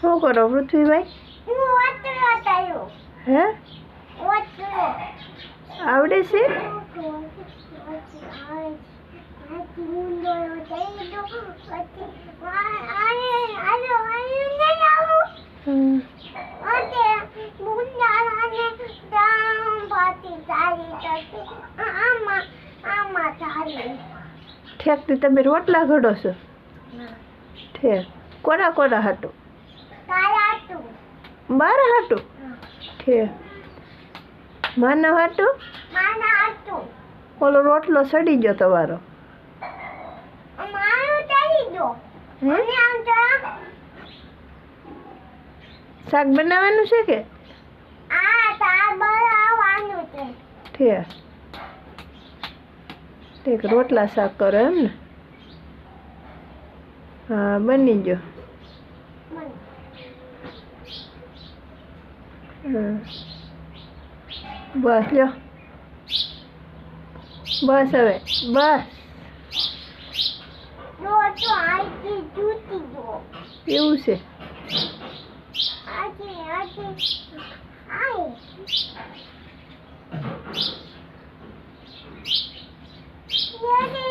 શું કરો પૃથ્વીભાઈ? હું આવડે છે. ઠેકથી તમે રોટલા ઘડો છો? ઠેક. કોના કોના હાટું? બાર હાટું? ઠે માના હાટું? ઓલો રોટલો સડી ગયો તમારો. હે? શાક બનાવવાનું છે કે? ઠેક. ઠીક રોટલા શાક કરો એમ ને? હા બની ગયો. બસ લ્યો. બસ હવે બસ. એવું છે? આજે આજે. Yeah.